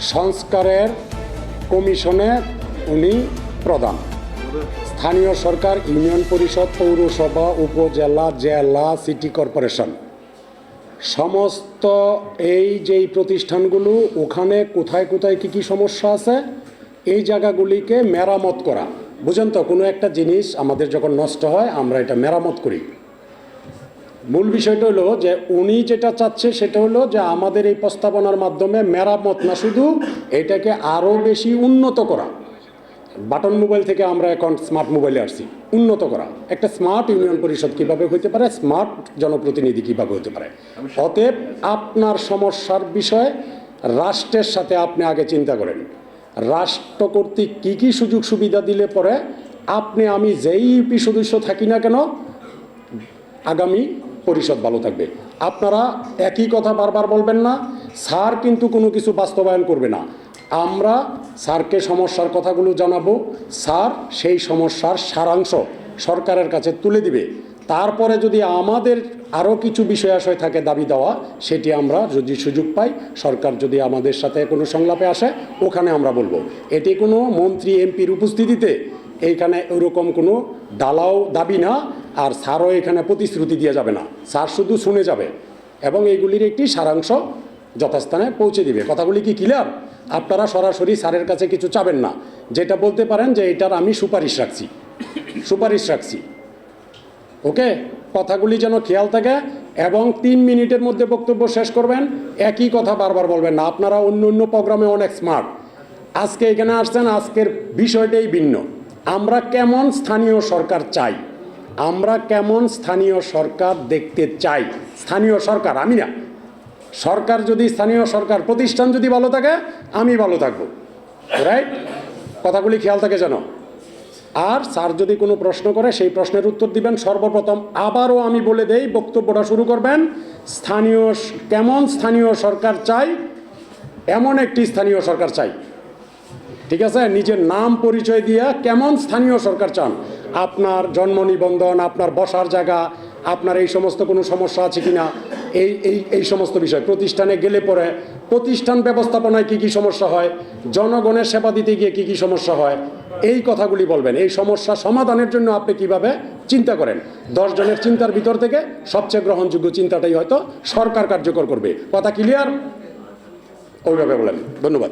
সংস্কারের কমিশনে উনি প্রধান। স্থানীয় সরকার, ইউনিয়ন পরিষদ, পৌরসভা, উপজেলা, জেলা, সিটি কর্পোরেশন। সমস্ত এই যেই প্রতিষ্ঠানগুলো, ওখানে কোথায় কোথায় কী কী সমস্যা আছে, এই জায়গাগুলিকে মেরামত করা। বুঝেন তো, কোনো একটা জিনিস আমাদের যখন নষ্ট হয়, আমরা এটা মেরামত করি। মূল বিষয়টা হলো যে উনি যেটা চাচ্ছে সেটা হলো যে আমাদের এই প্রস্তাবনার মাধ্যমে মেরামত না শুধু এটাকে আরও বেশি উন্নত করা। বাটন মোবাইল থেকে আমরা এখন স্মার্ট মোবাইলে আসছি। উন্নত করা। একটা স্মার্ট ইউনিয়ন পরিষদ কীভাবে হইতে পারে? স্মার্ট জনপ্রতিনিধি কীভাবে হতে পারে? অতএব আপনার সমস্যার বিষয়ে রাষ্ট্রের সাথে আপনি আগে চিন্তা করেন। রাষ্ট্র কর্তৃক কী কী সুযোগ সুবিধা দিলে পরে আপনি আমি যেই ইউপি সদস্য থাকি না কেন, আগামী পরিষদ ভালো থাকবে। আপনারা একই কথা বারবার বলবেন না, স্যার কিন্তু কোনো কিছু বাস্তবায়ন করবে না। আমরা স্যারকে সমস্যার কথাগুলো জানাব, স্যার সেই সমস্যার সারাংশ সরকারের কাছে তুলে দিবে। তারপরে যদি আমাদের আরও কিছু বিষয় আশয় থাকে দাবি দেওয়া, সেটি আমরা যদি সুযোগ পাই, সরকার যদি আমাদের সাথে কোনো সংলাপে আসে, ওখানে আমরা বলব। এটি কোনো মন্ত্রী, এমপির উপস্থিতিতে এইখানে ওরকম কোনো ডালাও দাবি না। আর স্যারও এখানে প্রতিশ্রুতি দিয়ে যাবে না। স্যার শুধু শুনে যাবে এবং এইগুলির একটি সারাংশ যথাস্থানে পৌঁছে দিবে। কথাগুলি কি ক্লিয়ার আপনারা সরাসরি স্যারের কাছে কিছু চাবেন না। যেটা বলতে পারেন যে এটার আমি সুপারিশ রাখছি। সুপারিশ রাখছি। ওকে? কথাগুলি যেন খেয়াল থাকে এবং তিন মিনিটের মধ্যে বক্তব্য শেষ করবেন। একই কথা বারবার বলবেন না। আপনারা অন্য অন্য প্রোগ্রামে অনেক স্মার্ট আজকে এখানে আসছেন, আজকের বিষয়টাই ভিন্ন। আমরা কেমন স্থানীয় সরকার চাই? আমরা কেমন স্থানীয় সরকার দেখতে চাই? স্থানীয় সরকার, আমি না। সরকার যদি, স্থানীয় সরকার প্রতিষ্ঠান যদি ভালো থাকে, আমি ভালো থাকব। রাইট কথাগুলি খেয়াল থাকে যেন। আর স্যার যদি কোনো প্রশ্ন করে, সেই প্রশ্নের উত্তর দিবেন সর্বপ্রথম। আবারও আমি বলে দেই, বক্তব্যটা শুরু করবেন। স্থানীয় কেমন স্থানীয় সরকার চাই? এমন একটি স্থানীয় সরকার চাই। ঠিক আছে? নিজের নাম পরিচয় দিয়ে কেমন স্থানীয় সরকার চান? আপনার জন্ম নিবন্ধন, আপনার বসার জায়গা, আপনার এই সমস্ত কোনো সমস্যা আছে কিনা, এই এই এই সমস্ত বিষয়। প্রতিষ্ঠানে গেলে পরে প্রতিষ্ঠান ব্যবস্থাপনায় কী কী সমস্যা হয়, জনগণের সেবা দিতে গিয়ে কী কী সমস্যা হয়, এই কথাগুলি বলবেন। এই সমস্যা সমাধানের জন্য আপনি কীভাবে চিন্তা করেন? জনের চিন্তার ভিতর থেকে সবচেয়ে গ্রহণযোগ্য চিন্তাটাই হয়তো সরকার কার্যকর করবে। কথা ক্লিয়ার ওইভাবে বলেন। ধন্যবাদ।